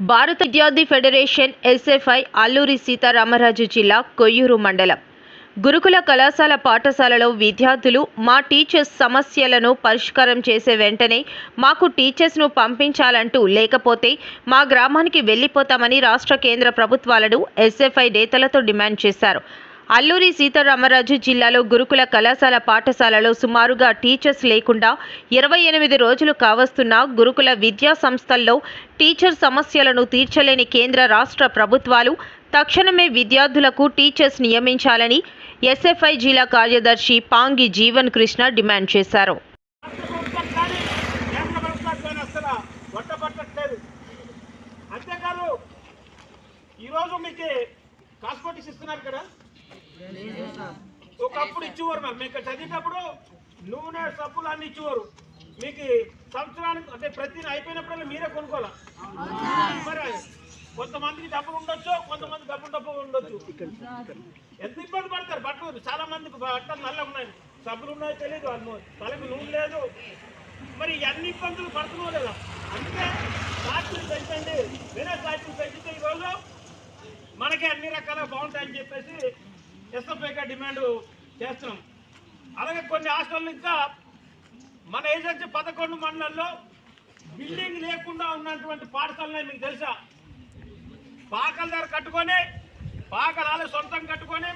భారత విద్యార్థి federation SFI Alluri Sitaramaraju జిల్లా కొయ్యూరు మండలం. గురుకుల కళాశాల పాఠశాలలో విద్యార్థులు మా టీచర్స్ సమస్యలను పరిష్కారం చేసే వెంటనే మాకు టీచర్స్ను పంపించాలంటూ లేకపోతే మా గ్రామానికి వెళ్ళిపోతామని రాష్ట్ర కేంద్ర ప్రభుత్వాలను ఎస్ఎఫ్ఐ నేతలతో డిమాండ్ చేశారు. అల్లూరి సీతారామరాజు జిల్లాలో గురుకుల కళాశాల పాఠశాలలో సుమారుగా టీచర్స్ లేకుండా ఇరవై ఎనిమిది రోజులు కావస్తున్న గురుకుల విద్యా సంస్థల్లో టీచర్ సమస్యలను తీర్చలేని కేంద్ర రాష్ట్ర ప్రభుత్వాలు తక్షణమే విద్యార్థులకు టీచర్స్ నియమించాలని ఎస్ఎఫ్ఐ జిల్లా కార్యదర్శి పాంగి జీవన్ కృష్ణ డిమాండ్ చేశారు. ఈరోజు మీకు కాస్మెటిక్స్ ఇస్తున్నారు కదా? ఒకప్పుడు ఇచ్చేవారు మరి. మీకు చదివేటప్పుడు నూనె సబ్బులు అన్ని ఇచ్చేవారు. మీకు సంవత్సరానికి అంటే ప్రతి అయిపోయినప్పుడల్లా మీరే కొనుక్కోవాలి? మరి కొంతమందికి డబ్బులు ఉండొచ్చు కొంతమంది డబ్బులు డబ్బు ఉండొచ్చు. ఎంత ఇబ్బంది పడతారు? బట్టలు చాలా మందికి బట్టలు నల్లగా ఉన్నాయి. సబ్బులు ఉన్నాయో తెలియదు వాళ్ళు నూనె లేదు. మరి అన్ని ఇబ్బందులు పడుతున్నావు లేదా అందుకే సాక్షులు పెంచండి వేరే సాక్షులు పెంచితే ఈరోజు మనకి అన్ని రకాల బాగుంటాయని చెప్పేసి ఎస్ఎఫ్ఐగా డిమాండ్ చేస్తున్నాం. అలాగే కొన్ని హాస్టళ్ళు ఇంకా మన ఏజెన్సీ పదకొండు మండలాల్లో బిల్డింగ్ లేకుండా ఉన్నటువంటి పాఠశాలనే మీకు తెలుసా? పాకల ధర కట్టుకొని పాకలాలు సొంతం కట్టుకొని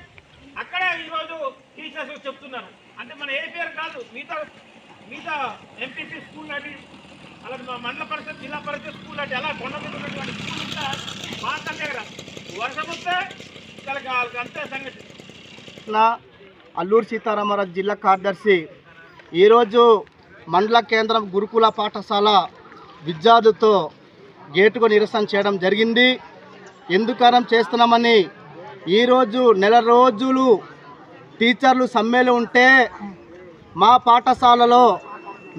అక్కడే ఈరోజు టీచర్స్ చెప్తున్నారు. అంటే మన ఏ పేరు కాదు మిగతా మిగతా ఎంపీసీ స్కూల్ అని అలాగే మా మండల పరిషత్ జిల్లా పరిషత్ స్కూల్ అంటే అలా కొండ మీద ఉన్నటువంటి స్కూల్ అంతా పాకల దగ్గర. వర్షం వస్తే వాళ్ళకి వాళ్ళకి అంతే సంగతి. కృష్ణ అల్లూరు సీతారామరాజు జిల్లా కార్యదర్శి. ఈరోజు మండల కేంద్రం గురుకుల పాఠశాల విద్యార్థులతో గేటుకు నిరసన చేయడం జరిగింది. ఎందుకనం చేస్తున్నామని ఈరోజు నెల రోజులు టీచర్లు సమ్మెలు ఉంటే మా పాఠశాలలో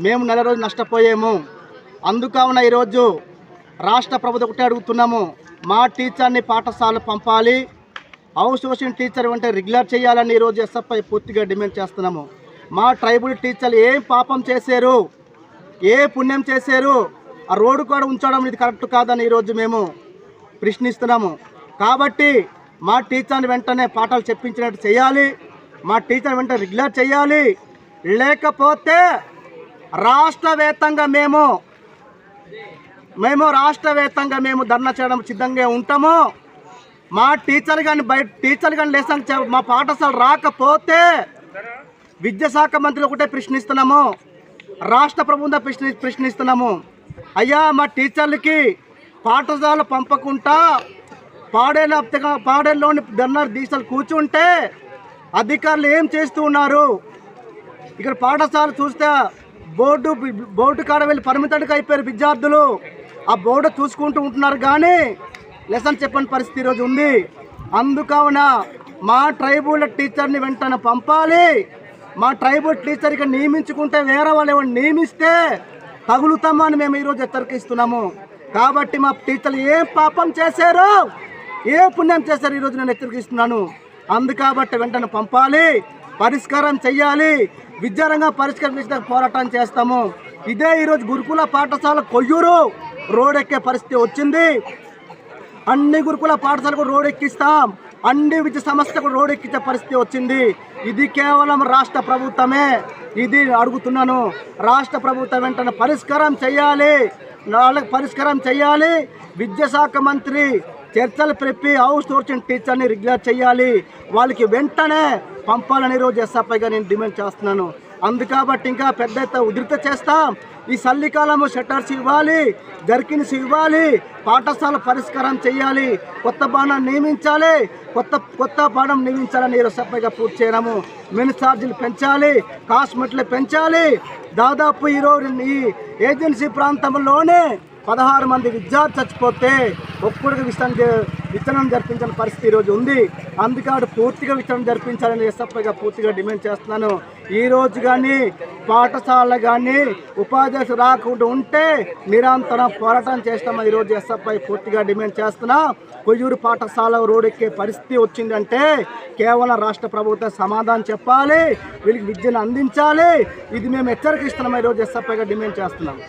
మేము నెల రోజులు నష్టపోయాము. అందుకావున ఈరోజు రాష్ట్ర ప్రభుత్వం ఒకటే అడుగుతున్నాము. మా టీచర్ని పాఠశాల పంపాలి. హౌస్ సోషల్ టీచర్ అంటే రెగ్యులర్ చేయాలని ఈరోజు ఎస్ఎఫ్ఐ పూర్తిగా డిమాండ్ చేస్తున్నాము. మా ట్రైబుల్ టీచర్లు ఏం పాపం చేశారు? ఏ పుణ్యం చేశారు? ఆ రోడ్డు కూడా ఉంచడం ఇది కరెక్ట్ కాదని ఈరోజు మేము ప్రశ్నిస్తున్నాము. కాబట్టి మా టీచర్ని వెంటనే పాఠాలు చెప్పించినట్టు చేయాలి. మా టీచర్ వెంటనే రెగ్యులర్ చేయాలి. లేకపోతే రాష్ట్రవేత్తంగా మేము మేము రాష్ట్రవేత్తంగా మేము ధర్నా చేయడం సిద్ధంగా ఉంటాము. మా టీచర్ కానీ బయట టీచర్ కానీ లెసన్ మా పాఠశాల రాకపోతే విద్యాశాఖ మంత్రి ఒకటే ప్రశ్నిస్తున్నాము. రాష్ట్ర ప్రభుత్వం ప్రశ్ని ప్రశ్నిస్తున్నాము. అయ్యా మా టీచర్లకి పాఠశాల పంపకుండా పాడేల పాడేలోని ధర్నా దీక్షలు కూర్చుంటే అధికారులు ఏం చేస్తూ ఉన్నారు? ఇక్కడ పాఠశాల చూస్తే బోర్డు బోర్డు కాడ వెళ్ళి పరిమితానికి అయిపోయారు విద్యార్థులు. ఆ బోర్డు చూసుకుంటూ ఉంటున్నారు కానీ లెసన్ చెప్పని పరిస్థితి ఈరోజు ఉంది. అందుకావున మా ట్రైబుల్ టీచర్ని వెంటనే పంపాలి. మా ట్రైబుల్ టీచర్కి నియమించుకుంటే వేరే వాళ్ళు ఎవరు నియమిస్తే తగులుతామని మేము ఈరోజు హెచ్చరికిస్తున్నాము కాబట్టి మా టీచర్లు ఏం పాపం చేశారు ఏ పుణ్యం చేశారు ఈరోజు నేను హెచ్చరికిస్తున్నాను అందుకాబట్టి వెంటనే పంపాలి. పరిష్కారం చెయ్యాలి. విద్యారంగం పరిష్కారం చేసిన పోరాటం చేస్తాము. ఇదే ఈరోజు గురుకుల పాఠశాల కొయ్యూరు రోడ్ ఎక్కే పరిస్థితి వచ్చింది. అన్ని గురుకుల పాఠశాలకు రోడ్ ఎక్కిస్తాం అన్ని విద్య సంస్థకు రోడ్ ఎక్కించే పరిస్థితి వచ్చింది. ఇది కేవలం రాష్ట్ర ప్రభుత్వమే. ఇది అడుగుతున్నాను. రాష్ట్ర ప్రభుత్వం వెంటనే పరిష్కారం చేయాలి. వాళ్ళకి పరిష్కారం చేయాలి. విద్యాశాఖ మంత్రి చర్చలు పెప్పి హౌస్ సోర్చింగ్ టీచర్ని రెగ్యులర్ చేయాలి. వాళ్ళకి వెంటనే పంపాలని రోజు ఎస్ఆర్పైగా నేను డిమాండ్ చేస్తున్నాను. అందుకాబట్టి ఇంకా పెద్ద ఎత్తున ఉధృత చేస్తాం. ఈ చలికాలము షట్టర్స్ ఇవ్వాలి జర్కిన్స్ ఇవ్వాలి పాఠశాల పరిష్కారం చేయాలి కొత్త బాణం నియమించాలి కొత్త కొత్త బాణం నియమించాలని ఈరోజు సభ్యగా పూర్తి చేయడము. మినిచార్జీలు ఛార్జీలు పెంచాలి కాస్మెట్లు పెంచాలి. దాదాపు ఈరోజు ఈ ఏజెన్సీ ప్రాంతంలోనే పదహారు మంది విద్యార్థి చచ్చిపోతే ఒక్కడికి విషయం విత్తనం జరిపించిన పరిస్థితి ఈరోజు ఉంది. అందుకే పూర్తిగా విత్తనం జరిపించాలని ఎస్ఎఫ్ఐగా పూర్తిగా డిమాండ్ చేస్తున్నాను. ఈరోజు కానీ పాఠశాల కానీ ఉపాధ్యాయులు రాకుండా ఉంటే నిరంతరం పోరాటం చేస్తామని ఈరోజు ఎస్ఎఫ్ఐ పూర్తిగా డిమాండ్ చేస్తున్నా. కొయ్యూరు పాఠశాల రోడ్డెక్కే పరిస్థితి వచ్చిందంటే కేవలం రాష్ట్ర ప్రభుత్వం సమాధానం చెప్పాలి వీళ్ళకి విద్యను అందించాలి. ఇది మేము హెచ్చరికిస్తున్నాం ఈరోజు ఎస్ఎఫ్ఐగా డిమాండ్ చేస్తున్నాం.